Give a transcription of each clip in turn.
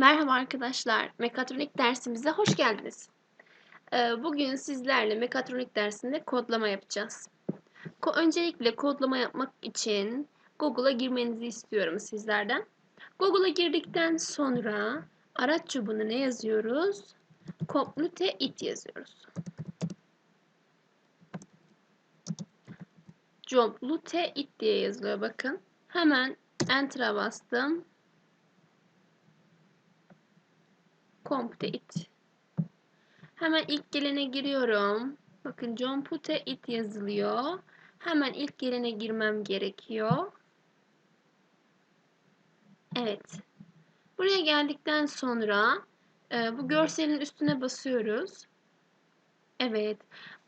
Merhaba arkadaşlar, mekatronik dersimize hoş geldiniz. Ee, Bugün sizlerle mekatronik dersinde kodlama yapacağız. Öncelikle kodlama yapmak için Google'a girmenizi istiyorum sizlerden. Google'a girdikten sonra araç çubuğuna ne yazıyoruz? Complete it yazıyoruz. Complete it diye yazılıyor bakın. Hemen Enter'a bastım. Compute it. Hemen ilk gelene giriyorum. Bakın John Pute it yazılıyor. Hemen ilk gelene girmem gerekiyor. Evet. Buraya geldikten sonra e, bu görselin üstüne basıyoruz. Evet.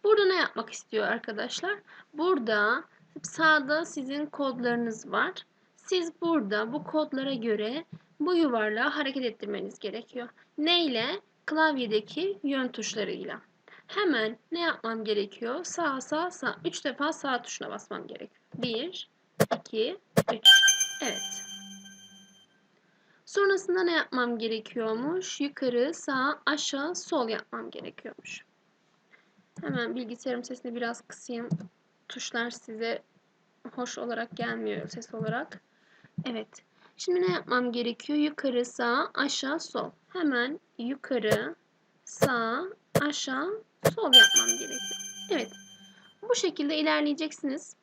Burada ne yapmak istiyor arkadaşlar? Burada sağda sizin kodlarınız var. Siz burada bu kodlara göre bu yuvarlağı hareket ettirmeniz gerekiyor. Ne ile? Klavyedeki yön tuşlarıyla. Hemen ne yapmam gerekiyor? Sağ sağ sağ. 3 defa sağ tuşuna basmam gerekiyor. 1, 2, 3. Evet. Sonrasında ne yapmam gerekiyormuş? Yukarı, sağ, aşağı, sol yapmam gerekiyormuş. Hemen bilgisayarım sesini biraz kısayım. Tuşlar size hoş olarak gelmiyor ses olarak. Evet. Şimdi ne yapmam gerekiyor? Yukarı, sağ, aşağı, sol. Hemen yukarı, sağ, aşağı, sol yapmam gerekiyor. Evet. Bu şekilde ilerleyeceksiniz.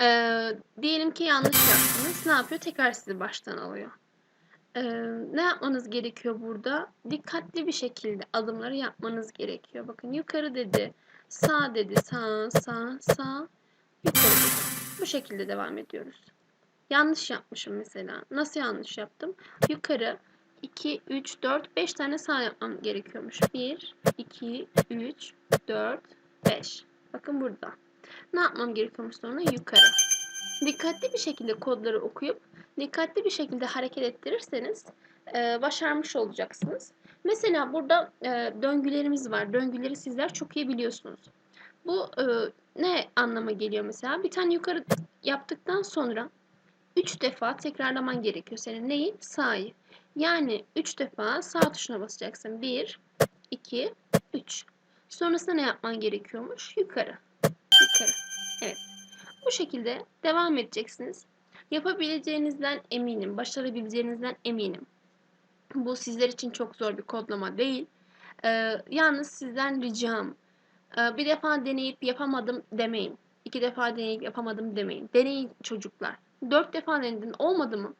Ee, diyelim ki yanlış yaptınız. Ne yapıyor? Tekrar sizi baştan alıyor. Ee, ne yapmanız gerekiyor burada? Dikkatli bir şekilde adımları yapmanız gerekiyor. Bakın yukarı dedi, sağ dedi, sağ, sağ, sağ, yukarı dedi. Bu şekilde devam ediyoruz. Yanlış yapmışım mesela. Nasıl yanlış yaptım? Yukarı 2, 3, 4, 5 tane sağ yapmam gerekiyormuş. 1, 2, 3, 4, 5. Bakın burada. Ne yapmam gerekiyormuş sonra? Yukarı. Dikkatli bir şekilde kodları okuyup dikkatli bir şekilde hareket ettirirseniz e, başarmış olacaksınız. Mesela burada e, döngülerimiz var. Döngüleri sizler çok iyi biliyorsunuz. Bu e, ne anlama geliyor mesela? Bir tane yukarı yaptıktan sonra 3 defa tekrarlaman gerekiyor senin neyi? Sağı. Yani 3 defa sağ tuşuna basacaksın. 1, 2, 3. Sonrasında ne yapman gerekiyormuş? Yukarı. Yukarı. Evet. Bu şekilde devam edeceksiniz. Yapabileceğinizden eminim. Başarabileceğinizden eminim. Bu sizler için çok zor bir kodlama değil. Ee, yalnız sizden ricam e, bir defa deneyip yapamadım demeyin. İki defa deneyip yapamadım demeyin. Deneyin çocuklar. Dört defa denedin olmadı mı?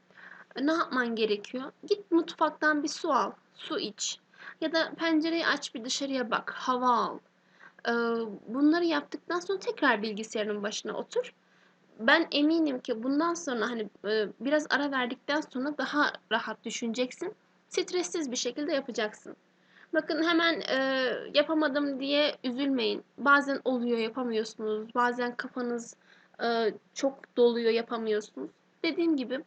Ne yapman gerekiyor? Git mutfaktan bir su al. Su iç. Ya da pencereyi aç bir dışarıya bak. Hava al. Ee, bunları yaptıktan sonra tekrar bilgisayarın başına otur. Ben eminim ki bundan sonra hani e, biraz ara verdikten sonra daha rahat düşüneceksin. Stressiz bir şekilde yapacaksın. Bakın hemen e, yapamadım diye üzülmeyin. Bazen oluyor yapamıyorsunuz. Bazen kafanız e, çok doluyor yapamıyorsunuz. Dediğim gibi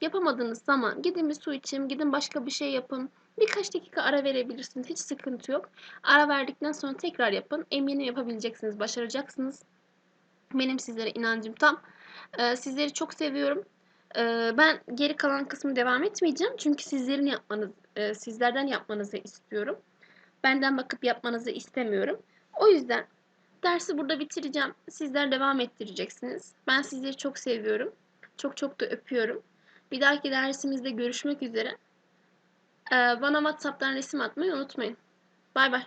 yapamadığınız zaman gidin bir su için, gidin başka bir şey yapın. Birkaç dakika ara verebilirsiniz. Hiç sıkıntı yok. Ara verdikten sonra tekrar yapın. Eminim yapabileceksiniz, başaracaksınız. Benim sizlere inancım tam. Ee, sizleri çok seviyorum. Ee, ben geri kalan kısmı devam etmeyeceğim. Çünkü sizlerin yapmanız, e, sizlerden yapmanızı istiyorum. Benden bakıp yapmanızı istemiyorum. O yüzden dersi burada bitireceğim. Sizler devam ettireceksiniz. Ben sizleri çok seviyorum. Çok çok da öpüyorum. Bir dahaki dersimizde görüşmek üzere. Ee, bana WhatsApp'tan resim atmayı unutmayın. Bay bay.